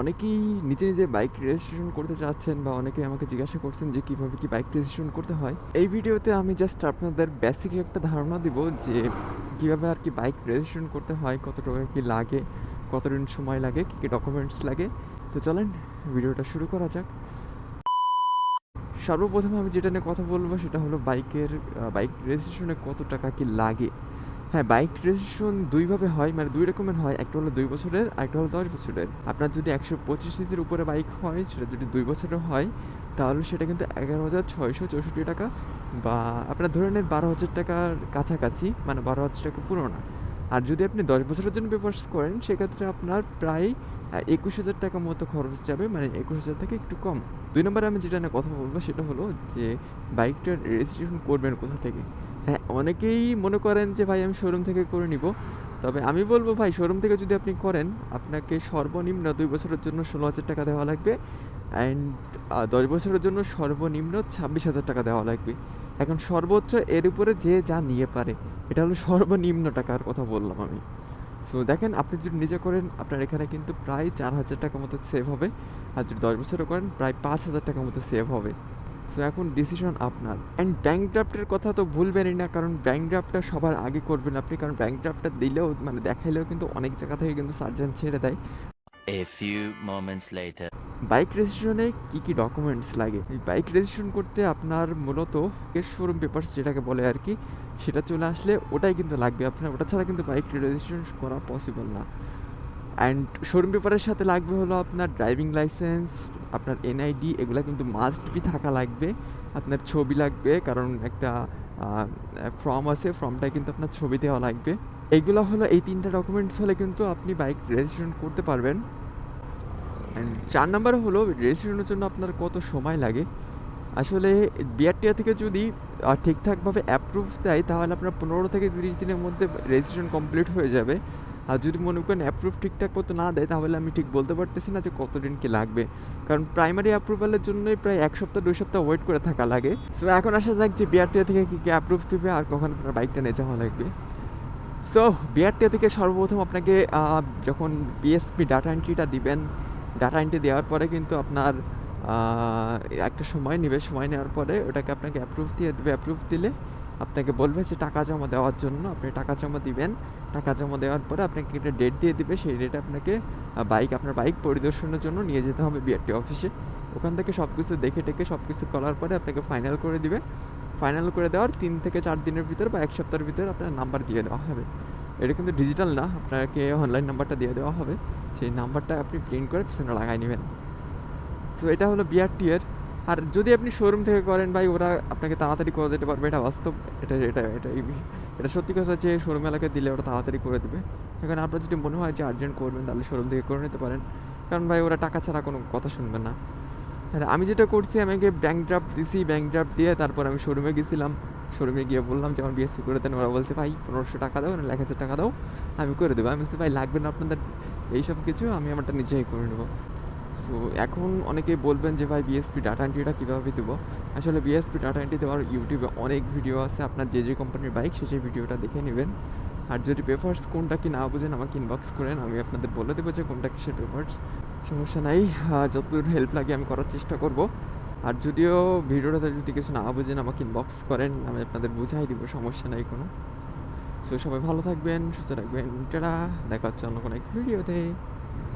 অনেকেই নিজে নিজে বাইক রেজিস্ট্রেশন করতে চাচ্ছেন বা অনেকে আমাকে জিজ্ঞাসা করছেন যে কীভাবে কি বাইক রেজিস্ট্রেশন করতে হয়। এই ভিডিওতে আমি জাস্ট আপনাদের বেসিক একটা ধারণা দিব যে কীভাবে আর কি বাইক রেজিস্ট্রেশন করতে হয়, কত টাকা কি লাগে, কতদিন সময় লাগে, কী কী ডকুমেন্টস লাগে। তো চলেন ভিডিওটা শুরু করা যাক। সর্বপ্রথম আমি যেটা নিয়ে কথা বলব সেটা হলো বাইকের বাইক রেজিস্ট্রেশনে কত টাকা কি লাগে। হ্যাঁ বাইক রেজিস্ট্রেশন দুইভাবে হয় মানে দুই রকমের হয়। একটা হলো দুই বছরের একটা হলো দশ বছরের। আপনার যদি একশো পঁচিশ সিসির উপরে বাইক হয়, সেটা যদি দুই বছরের হয়, তাহলে সেটা কিন্তু এগারো হাজার ছয়শো চৌষট্টি টাকা বা আপনার ধরে নেন বারো হাজার টাকার কাছাকাছি মানে বারো হাজার টাকা পুরোনো। আর যদি আপনি দশ বছরের জন্য পেপার্স করেন, সেক্ষেত্রে আপনার প্রায় একুশ হাজার টাকা মতো খরচ যাবে মানে একুশ হাজার থেকে একটু কম। দুই নম্বরে আমি যেটা নিয়ে কথা বলব, সেটা হলো যে বাইকটার রেজিস্ট্রেশন করবেন কোথা থেকে? হ্যাঁ অনেকেই মনে করেন যে, ভাই, আমি শোরুম থেকে করে নিব। তবে আমি বলব, ভাই শোরুম থেকে যদি আপনি করেন, আপনাকে সর্বনিম্ন দুই বছরের জন্য ষোলো হাজার টাকা দেওয়া লাগবে অ্যান্ড দশ বছরের জন্য সর্বনিম্ন ছাব্বিশ হাজার টাকা দেওয়া লাগবে। এখন সর্বোচ্চ এর উপরে যে যা নিয়ে পারে এটা হলো সর্বনিম্ন টাকার কথা বললাম আমি। সো দেখেন, আপনি যদি নিজে করেন, আপনার এখানে কিন্তু প্রায় চার হাজার টাকার মতো সেভ হবে। আর যদি দশ বছরও করেন, প্রায় পাঁচ হাজার টাকার মতো সেভ হবে। সো এখন ডিসিশন আপনার। অ্যান্ড ব্যাঙ্ক ড্রাফটের কথা তো ভুলবেনই না, কারণ ব্যাঙ্ক ড্রাফটটা সবার আগে করবেন আপনি। কারণ ব্যাঙ্ক ড্রাফটটা দিলেও মানে দেখাইলেও কিন্তু অনেক জায়গা থেকে কিন্তু সার্জেন ছেড়ে দেয়. বাইক রেজিস্ট্রেশনে কী কী ডকুমেন্টস লাগে? বাইক রেজিস্ট্রেশন করতে আপনার মূলত শোরুম পেপারস যেটাকে বলে আর কি, সেটা চলে আসলে ওটাই কিন্তু লাগবে আপনার। ওটা ছাড়া কিন্তু বাইক রেজিস্ট্রেশন করা পসিবল না। অ্যান্ড শোরুম পেপারের সাথে লাগবে হলো আপনার ড্রাইভিং লাইসেন্স আপনার এনআইডি এগুলো কিন্তু মাস্ট বি থাকা লাগবে। আপনার ছবি লাগবে, কারণ একটা ফর্ম আছে ফর্মটায় কিন্তু আপনার ছবি দেওয়া লাগবে। এইগুলো হলো এই তিনটা ডকুমেন্টস হলে কিন্তু আপনি বাইক রেজিস্ট্রেশন করতে পারবেন। অ্যান্ড চার নাম্বার হলো রেজিস্ট্রেশনের জন্য আপনার কত সময় লাগে? আসলে বিআরটিআ থেকে যদি ঠিকঠাকভাবে অ্যাপ্রুভ দেয়, তাহলে আপনার পনেরো থেকে তিরিশ দিনের মধ্যে রেজিস্ট্রেশন কমপ্লিট হয়ে যাবে। আর যদি মনে করেন অ্যাপ্রুভ ঠিকঠাক মতো না দেয়, তাহলে আমি ঠিক বলতে পারতেছি না যে কতদিন কি লাগবে। কারণ প্রাইমারি অ্যাপ্রুভালের জন্যই প্রায় এক সপ্তাহ, দুই সপ্তাহ ওয়েট করে থাকা লাগে। সো এখন আসা যাক যে বিআরটিআ থেকে কী কী অ্যাপ্রুভ দেবে আর কখন আপনার বাইকটা নিয়ে যাওয়া লাগবে। সো বিআরটিআ থেকে সর্বপ্রথম আপনাকে যখন বিএসপি ডাটা এন্ট্রিটা দিবেন ডাটা এন্ট্রি দেওয়ার পরে কিন্তু আপনার একটা সময় নেবে, সময় নেওয়ার পরে ওটাকে আপনাকে অ্যাপ্রুভ দিয়ে দেবে। অ্যাপ্রুভ দিলে আপনাকে বলবে যে টাকা জমা দেওয়ার জন্য আপনি টাকা জমা দিবেন। টাকা জমা দেওয়ার পরে আপনাকে একটা ডেট দিয়ে দিবে। সেই ডেটে আপনাকে বাইক আপনার বাইক পরিদর্শনের জন্য নিয়ে যেতে হবে বিআরটি অফিসে ওখান থেকে সব কিছু দেখে টেকে সব কিছু করার পরে আপনাকে ফাইনাল করে দিবে। ফাইনাল করে দেওয়ার তিন থেকে চার দিনের ভিতর বা এক সপ্তাহের ভিতরে আপনার নাম্বার দিয়ে দেওয়া হবে। এটা কিন্তু ডিজিটাল না, আপনাকে অনলাইন নাম্বারটা দিয়ে দেওয়া হবে। সেই নাম্বারটা আপনি প্রিন্ট করে পিছনে লাগাই নেবেন। সো এটা হলো বিআরটি এর। আর যদি আপনি শোরুম থেকে করেন ভাই, ওরা আপনাকে তাড়াতাড়ি করে দিতে পারবে। এটা বাস্তব, এটা এটা এটা এটা সত্যি কথা যে শোরুম এলাকায় দিলে ওরা তাড়াতাড়ি করে দেবে। এখানে আপনার যদি মনে হয় যে আর্জেন্ট করবেন, তাহলে শোরুম থেকে করে নিতে পারেন। কারণ ভাই, ওরা টাকা ছাড়া কোনো কথা শুনবে না। আর আমি যেটা করছি, আমি আগে ব্যাঙ্ক ড্রাফট দিছি ব্যাঙ্ক ড্রাফট দিয়ে তারপর আমি শোরুমে গেছিলাম। শোরুমে গিয়ে বললাম যে, আমার বিএসপি করে দেন। ওরা বলছে, ভাই, পনেরোশো টাকা দাও, না, এক হাজার টাকা দাও, আমি করে দেবো। আমি বলছি, ভাই, লাগবে না আপনাদের এইসব কিছু আমি আমারটা নিজেই করে নেব। সো এখন অনেকেই বলবেন যে ভাই বিএসপি ডাটা এন্ট্রিটা কীভাবে দেবো? আসলে বিএসপি ডাটা এন্ট্রি দেওয়ার ইউটিউবে অনেক ভিডিও আছে। আপনার যে যে কোম্পানির বাইক সে সেই ভিডিওটা দেখে নেবেন। আর যদি পেপার্স কোনটা কি না বুঝেন আমাকে ইনবক্স করেন আমি আপনাদের বলে দেবো যে কোনটা কিসের পেপার্স সমস্যা নাই। আহ, যতদূর হেল্প লাগে আমি করার চেষ্টা করব। আর যদিও ভিডিওটাতে যদি কিছু না বুঝেন আমাকে ইনবক্স করেন আমি আপনাদের বুঝাই দিব সমস্যা নাই কোনো। সো সবাই ভালো থাকবেন সুস্থ থাকবেন টাটা দেখা হচ্ছে অন্য কোনো এক ভিডিওতে